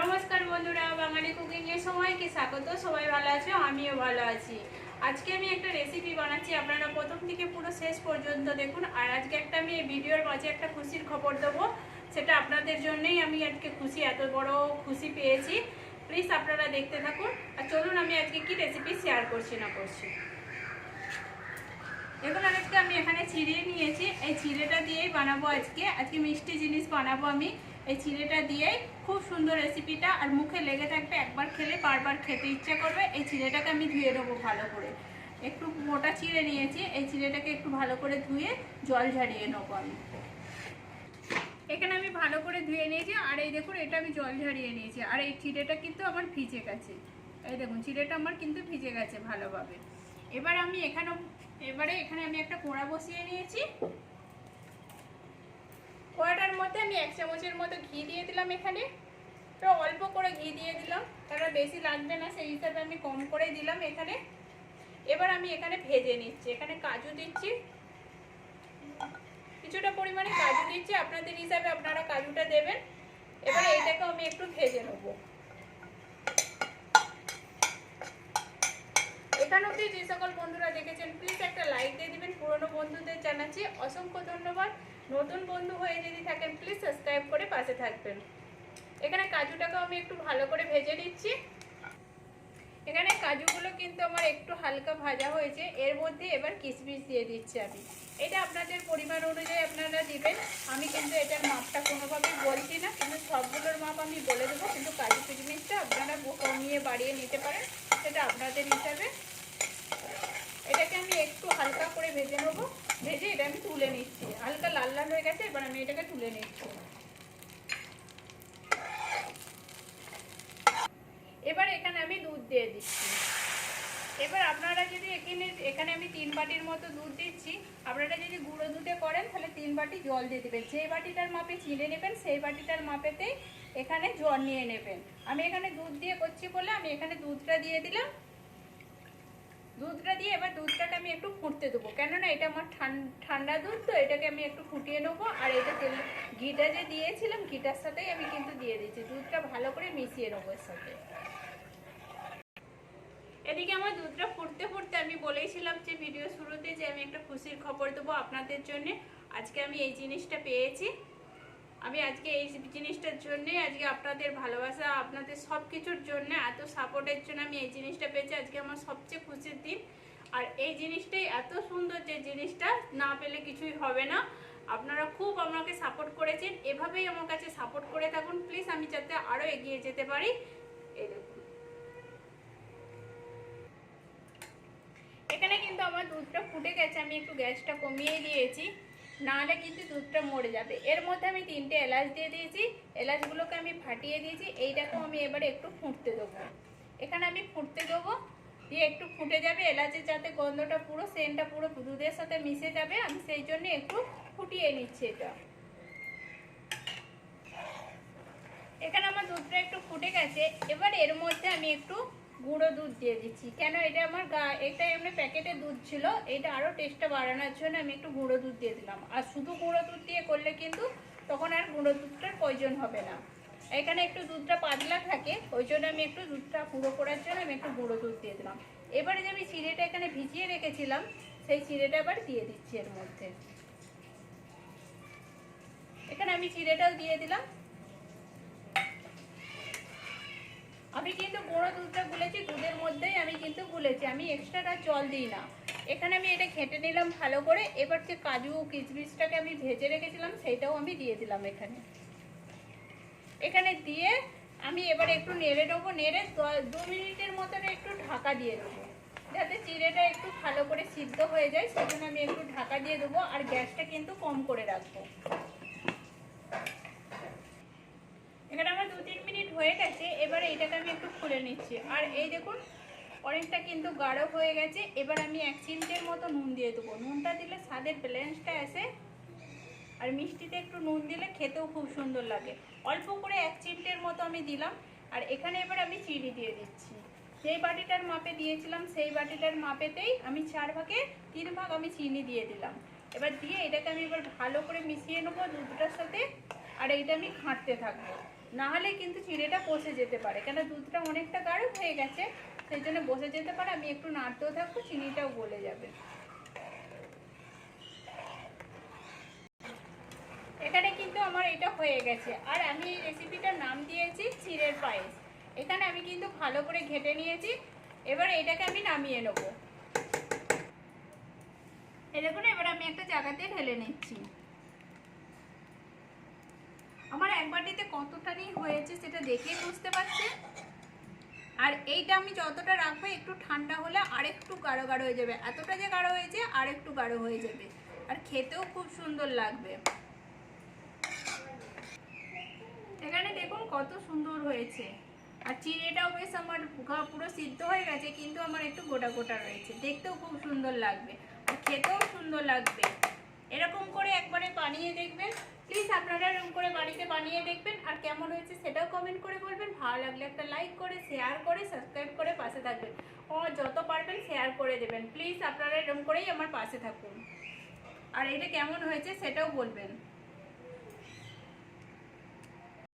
নমস্কার বন্ধুরা, বাঙালি কুকিং এ সবাইকে স্বাগত, সবাই ভালো আছে? আমিও ভালো আছি। আজকে আমি একটা রেসিপি বানাচ্ছি, আপনারা প্রথম থেকে পুরো শেষ পর্যন্ত দেখুন। আর আজকে একটা আমি এই ভিডিওর মাঝে একটা খুশির খবর দেবো, সেটা আপনাদের জন্যই আমি আজকে খুশি, এত বড় খুশি পেয়েছি। প্লিজ আপনারা দেখতে থাকুন। আর চলুন, আমি আজকে কি রেসিপি শেয়ার করছি না করছি। দেখুন আজকে আমি এখানে চিড়ে নিয়েছি। এই চিড়েটা দিয়েই বানাবো আজকে। আজকে মিষ্টি জিনিস বানাবো আমি। এই চিড়েটা দিয়েই খুব সুন্দর রেসিপিটা আর মুখে লেগে থাকবে একবার খেলে বারবার খেতে ইচ্ছা করবে। এই চিড়েটাকে আমি ধুয়ে নেব ভালো করে। একটু মোটা চিড়ে নিয়েছি, এই চিড়েটাকে একটু ভালো করে ধুয়ে জল ঝাড়িয়ে নেব আমি। এখানে আমি ভালো করে ধুয়ে নিয়েছি, আর এই দেখুন, এটা আমি জল ঝাড়িয়ে নিয়েছি। আর এই চিড়েটা কিন্তু আমার ভিজে গেছে। এই দেখুন, চিড়েটা আমার কিন্তু ভিজে গেছে ভালোভাবে। এবার আমি এখানে, এবারে এখানে আমি একটা কোড়া বসিয়ে নিয়েছি। কোড়াটার মধ্যে আমি এক চামচের মতো ঘি দিয়ে দিলাম এখানে। তো অল্প করে ঘি দিয়ে দিলাম তারা বেশি লাগবে না, সেই হিসাবে আমি কম করে দিলাম এখানে। এবার আমি এখানে ভেজে নিচ্ছি, এখানে কাজু দিচ্ছি। কিছুটা পরিমাণে কাজু দিচ্ছি, আপনাদের হিসাবে আপনারা কাজুটা দেবেন। এবার এইটাকে আমি একটু ভেজে নেব। এখানে অব্দি যে সকল বন্ধুরা দেখেছেন প্লিজ একটা লাইক দিয়ে দিবেন। পুরনো বন্ধুদের জানাচ্ছি অসংখ্য ধন্যবাদ। নতুন বন্ধু হয়ে যদি থাকেন প্লিজ সাবস্ক্রাইব করে পাশে থাকবেন। এখানে কাজুটাকেও আমি একটু ভালো করে ভেজে নিচ্ছি। এখানে কাজুগুলো কিন্তু আমার একটু হালকা ভাজা হয়েছে। এর মধ্যে এবার কিশমিশ দিয়ে দিচ্ছি আমি। এটা আপনাদের পরিমাণ অনুযায়ী আপনারা দিবেন। আমি কিন্তু এটার মাপটা কোনোভাবেই বলছি না। কিন্তু সবগুলোর মাপ আমি বলে দেবো। কিন্তু কাজু কিশমিশটা আপনারা কমিয়ে বাড়িয়ে নিতে পারেন। সেটা আপনাদের হিসাবে। এটাকে আমি একটু হালকা করে ভেজে নেব। ভেজে এটা আমি তুলে নিচ্ছি। হালকা লাল লাল হয়ে গেছে, এবার আমি এটাকে তুলে নিচ্ছি। এবার এখানে আমি দুধ দিয়ে দিচ্ছি। এবার আপনারা যদি এখানে এখানে আমি তিন বাটির মতো দুধ দিচ্ছি। আপনারা যদি গুঁড়ো দুধে করেন, তাহলে তিন বাটি জল দিয়ে দেবেন। যে বাটিটার মাপে চিনে নেবেন, সেই বাটিটার মাপেতেই এখানে জল নিয়ে নেবেন। আমি এখানে দুধ দিয়ে করছি বলে আমি এখানে দুধটা দিয়ে দিলাম। দুধটা দিয়ে এবার দুধটাকে আমি একটু ফুটতে দেবো। কেননা এটা আমার ঠান্ডা দুধ, তো এটাকে আমি একটু ফুটিয়ে নেব। আর এটা তেল ঘিটা যে দিয়েছিলাম, ঘিটার সাথেই আমি কিন্তু দিয়ে দিচ্ছি। দুধটা ভালো করে মিশিয়ে নেব এর সাথে। এদিকে আমার দুধটা ফুটতে ফুটতে আমি বলেইছিলাম যে ভিডিও শুরুতে যে আমি একটা খুশির খবর দেবো আপনাদের জন্য। আজকে আমি এই জিনিসটা পেয়েছি। আমি আজকে এই জিনিসটার জন্য, আজকে আপনাদের ভালোবাসা, আপনাদের সব কিছুর জন্য, এত সাপোর্টের জন্য আমি এই জিনিসটা পেয়েছি। আজকে আমার সবচেয়ে খুশির দিন। আর এই জিনিসটাই এত সুন্দর যে জিনিসটা না পেলে কিছুই হবে না। আপনারা খুব আমাকে সাপোর্ট করেছেন। এভাবেই আমার কাছে সাপোর্ট করে থাকুন। প্লিজ আমি যাতে আরও এগিয়ে যেতে পারি। এই দেখুন। এখানে কিন্তু আমার দুধটা ফুটে গেছে। আমি একটু গ্যাসটা কমিয়ে দিয়েছি। নাহলে কিন্তু দুধটা মরে যাবে। এর মধ্যে আমি তিনটে এলাচ দিয়ে দিয়েছি। এলাচগুলোকে আমি ফাটিয়ে দিয়েছি। এইটাকেও আমি এবারে একটু ফুটতে দেবো। এখানে আমি ফুটতে দেবো। দিয়ে একটু ফুটে যাবে। এলাচের যাতে গন্ধটা পুরো, সেন্টটা পুরো দুধের সাথে মিশে যাবে, আমি সেই জন্য একটু ফুটিয়ে নিচ্ছি এটা। এখানে আমার দুধটা একটু ফুটে গেছে। এবার এর মধ্যে আমি একটু গুঁড়ো দুধ দিয়ে দিচ্ছি। কেন এটা আমার গা, এটা এমনি প্যাকেটের দুধ ছিল, এটা আরও টেস্টটা বাড়ানোর জন্য আমি একটু গুঁড়ো দুধ দিয়ে দিলাম। আর শুধু গুঁড়ো দুধ দিয়ে করলে কিন্তু তখন আর গুঁড়ো দুধটার প্রয়োজন হবে না। এখানে একটু দুধটা পাতলা থাকে, ওই জন্য আমি একটু দুধটা পুরো করার জন্য আমি একটু গুঁড়ো দুধ দিয়ে দিলাম। এবারে যে আমি চিড়েটা এখানে ভিজিয়ে রেখেছিলাম, সেই চিড়েটা আবার দিয়ে দিচ্ছি এর মধ্যে। এখানে আমি চিড়েটাও দিয়ে দিলাম। আমি কিন্তু গুঁড়ো দুধটা গুলেছি, দুধের মধ্যেই আমি কিন্তু গুলেছি। আমি এক্সট্রাটা জল দিই না। এখানে আমি এটা ঘেটে নিলাম ভালো করে। এবার যে কাজু কিচমিচটাকে আমি ভেজে রেখেছিলাম সেইটাও আমি দিয়ে দিলাম এখানে। এখানে দিয়ে আমি এবার একটু নেড়ে নেব, নেড়ে দু মিনিটের মতন একটু ঢাকা দিয়ে দেবো। যাতে চিড়েটা একটু ভালো করে সিদ্ধ হয়ে যায়, সেজন্য আমি একটু ঢাকা দিয়ে দেবো। আর গ্যাসটা কিন্তু কম করে রাখব এখানে আমার দু তিন মিনিট হয়ে গেছে, এবারে এইটাকে আমি একটু খুলে নিচ্ছি। আর এই দেখুন, অনেকটা কিন্তু গাঢ় হয়ে গেছে। এবার আমি এক চিমটের মতো নুন দিয়ে দেবো। নুনটা দিলে স্বাদের ব্যালেন্সটা আসে। আর মিষ্টিতে একটু নুন দিলে খেতেও খুব সুন্দর লাগে। অল্প করে এক চিমটের মতো আমি দিলাম। আর এখানে এবার আমি চিনি দিয়ে দিচ্ছি। যেই বাটিটার মাপে দিয়েছিলাম, সেই বাটিটার মাপেতেই আমি চার ভাগে তিন ভাগ আমি চিনি দিয়ে দিলাম। এবার দিয়ে এটাকে আমি এবার ভালো করে মিশিয়ে নেব দুধটার সাথে। আর এইটা আমি ঘাঁটতে থাকব। না হলে কিন্তু চিড়েটা বসে যেতে পারে। কেন দুধটা অনেকটা গাঢ় হয়ে গেছে, সেই জন্য বসে যেতে পারে। আমি একটু নাড়তেও থাকব, চিনিটাও গলে যাবে। এখানে কিন্তু আমার এটা হয়ে গেছে। আর আমি এই রেসিপিটার নাম দিয়েছি, চিড়ের পায়েস। এখানে আমি কিন্তু ভালো করে ঘেটে নিয়েছি। এবার এটাকে আমি নামিয়ে নেব। দেখুন, এবার আমি একটা জায়গাতে ঢেলে নিচ্ছি আমার এক বাটিতে কতটানি হয়েছে সেটা দেখেই বুঝতে পারছেন আর এইটা আমি যতটা রাখব, একটু ঠান্ডা হলে আর একটু গাঢ় গাঢ় হয়ে যাবে। এতটা যে গাঢ় হয়েছে আর একটু গাঢ় হয়ে যাবে। আর খেতেও খুব সুন্দর লাগবে। এখানে দেখুন কত সুন্দর হয়েছে। আর চিড়েটাও বেশ আমার পুরো সিদ্ধ হয়ে গেছে, কিন্তু আমার একটু গোটা গোটা রয়েছে। দেখতেও খুব সুন্দর লাগবে। আর খেতেও সুন্দর লাগবে। এরকম করে একবারে বানিয়ে দেখবেন। প্লিজ আপনারা এরকম করে বাড়িতে বানিয়ে দেখবেন আর কেমন হয়েছে সেটাও কমেন্ট করে বলবেন। ভালো লাগলে একটা লাইক করে শেয়ার করে সাবস্ক্রাইব করে পাশে থাকবেন। ও, যত পারবেন শেয়ার করে দেবেন। প্লিজ আপনারা এরকম করেই আমার পাশে থাকুন। আর এটা কেমন হয়েছে সেটাও বলবেন।